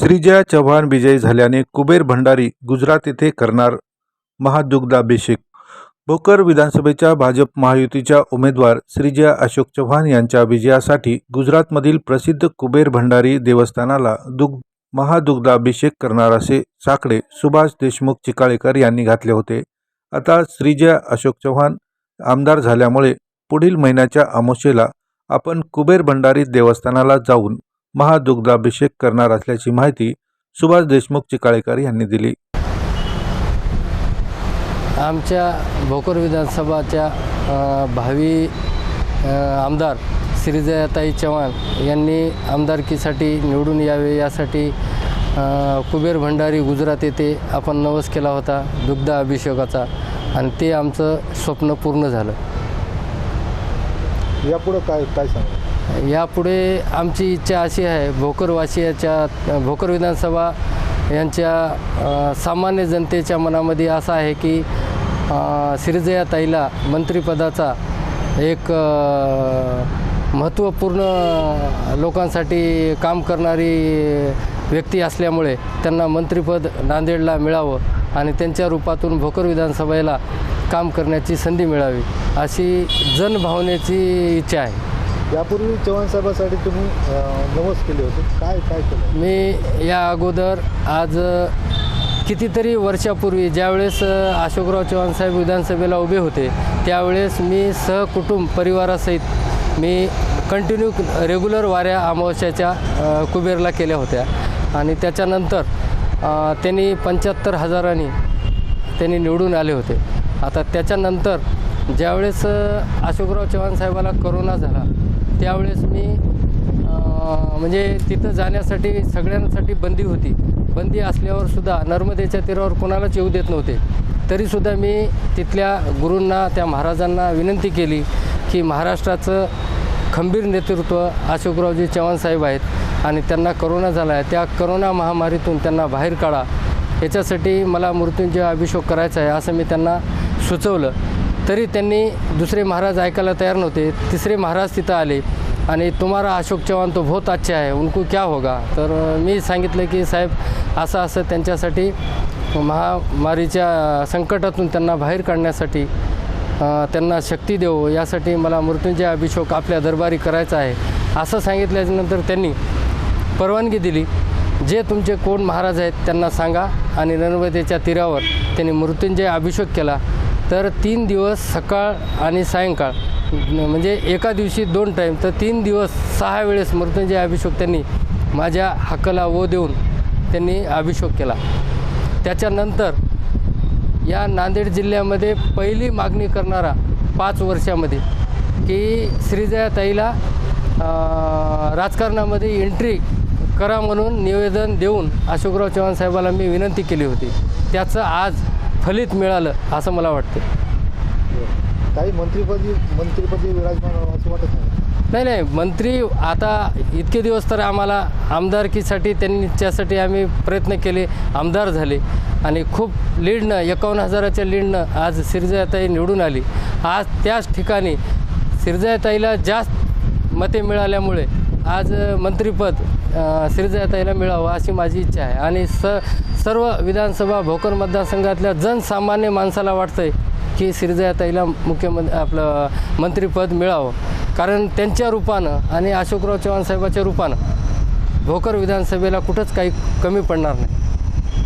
श्रीजया चव्हाण विजयी झाल्याने कुबेर भंडारी गुजरात येथे करणार महादुग्धाभिषेक. भोकर विधानसभेच्या भाजप महायुतीच्या उमेदवार श्रीजया अशोक चव्हाण यांच्या विजयासाठी गुजरातमधील प्रसिद्ध कुबेर भंडारी देवस्थानाला दुग्ध महादुग्धाभिषेक करणार असे साकडे सुभाष देशमुख चिकाळेकर यांनी घातले होते. आता श्रीजया अशोक चव्हाण आमदार झाल्यामुळे पुढील महिन्याच्या अमावस्येला आपण कुबेर भंडारी देवस्थानाला जाऊन महादुग्धाभिषेक करणार असल्याची माहिती सुभाष देशमुख चिकाळेकर यांनी दिली. आमच्या भोकर विधानसभाच्या भावी आमदार श्रीजयाताई चव्हाण यांनी आमदारकीसाठी निवडून यावे यासाठी कुबेर भंडारी गुजरात येथे आपण नवस केला होता दुग्ध अभिषेकाचा आणि ते आमचं स्वप्न पूर्ण झालं. यापुढं काय काय सांगा? यापुढे आमची इच्छा अशी आहे भोकरवासियाच्या भोकर विधानसभा यांच्या सामान्य जनतेच्या मनामध्ये असं आहे की अ, श्रीजयाताईला मंत्रिपदाचा एक महत्त्वपूर्ण लोकांसाठी काम करणारी व्यक्ती असल्यामुळे त्यांना मंत्रिपद नांदेडला मिळावं आणि त्यांच्या रूपातून भोकर विधानसभेला काम करण्याची संधी मिळावी अशी जनभावनेची इच्छा आहे. यापूर्वी चव्हाणसाहेबासाठी तुम्ही नवस नमस केले होते. काय काय केलं? मी या अगोदर आज कितीतरी वर्षापूर्वी ज्यावेळेस अशोकराव चव्हाण साहेब विधानसभेला उभे होते त्यावेळेस मी सहकुटुंब परिवारासहित मी कंटिन्यू रेग्युलर वाऱ्या अमावस्याच्या कुबेरला केल्या होत्या. आणि त्याच्यानंतर त्यांनी पंच्याहत्तर हजारांनी त्यांनी निवडून आले होते. आता त्याच्यानंतर ज्यावेळेस अशोकराव चव्हाण साहेबाला करोना झाला त्यावेळेस मी म्हणजे तिथं जाण्यासाठी सगळ्यांसाठी बंदी होती. बंदी असल्यावर सुद्धा नर्मदेच्या तीरावर कोणालाच येऊ देत नव्हते. तरीसुद्धा मी तिथल्या गुरूंना त्या महाराजांना विनंती केली की महाराष्ट्राचं खंबीर नेतृत्व अशोकरावजी चव्हाण साहेब आहेत आणि त्यांना करोना झाला आहे. त्या करोना महामारीतून त्यांना बाहेर काढा. याच्यासाठी मला मृत्यूंजय अभिषेक करायचा आहे असं मी त्यांना सुचवलं. तरी त्यांनी दुसरे महाराज ऐकायला तयार नव्हते. तिसरे महाराज तिथं आले. आणि तुम्हारा अशोक चव्हाण तो बहुत अच्छा आहे. उनको क्या होगा? तर मी सांगितलं की साहेब असं असं त्यांच्यासाठी महामारीच्या संकटातून त्यांना बाहेर काढण्यासाठी त्यांना शक्ती देऊ. यासाठी मला मृत्युंजय अभिषेक आपल्या दरबारी करायचा आहे. असं सांगितल्यानंतर त्यांनी परवानगी दिली. जे तुमचे कोण महाराज आहेत त्यांना सांगा. आणि नर्मदेच्या तीरावर त्यांनी मृत्युंजय अभिषेक केला. तर तीन दिवस सकाळ आणि सायंकाळ म्हणजे एका दिवशी दोन टाईम तर तीन दिवस सहा वेळेस मृत्युंजय अभिषेक त्यांनी माझ्या हक्काला ओ देऊन त्यांनी अभिषेक केला. त्याच्यानंतर या नांदेड जिल्ह्यामध्ये पहिली मागणी करणारा पाच वर्षामध्ये की श्रीजयाताईला राजकारणामध्ये एंट्री करा म्हणून निवेदन देऊन अशोकराव चव्हाण साहेबाला मी विनंती केली होती. त्याचं आज फलित मिळालं असं मला वाटतं. काही मंत्रीपदी मंत्रीपदी विराजमान व्हावं असं वाटत नाही. नाही नाही मंत्री आता इतके दिवस तर आम्हाला आमदारकीसाठी त्यांच्यासाठी आम्ही प्रयत्न केले आमदार झाले. आणि खूप लीडनं एकावन्न हजाराच्या लीडनं आज सिरजाताई निवडून आली. आज त्याच ठिकाणी सिरजाताईला जास्त मते मिळाल्यामुळे आज मंत्रिपद अ, मिळावं अशी माझी इच्छा आहे. आणि स सर्व विधानसभा भोकर मतदारसंघातल्या जनसामान्य माणसाला वाटतंय की श्रीजयाताईला मुख्यमंत्री आपलं मंत्रिपद मिळावं. कारण त्यांच्या रूपानं आणि अशोकराव चव्हाण साहेबाच्या रूपानं भोकर विधानसभेला कुठंच काही कमी पडणार नाही.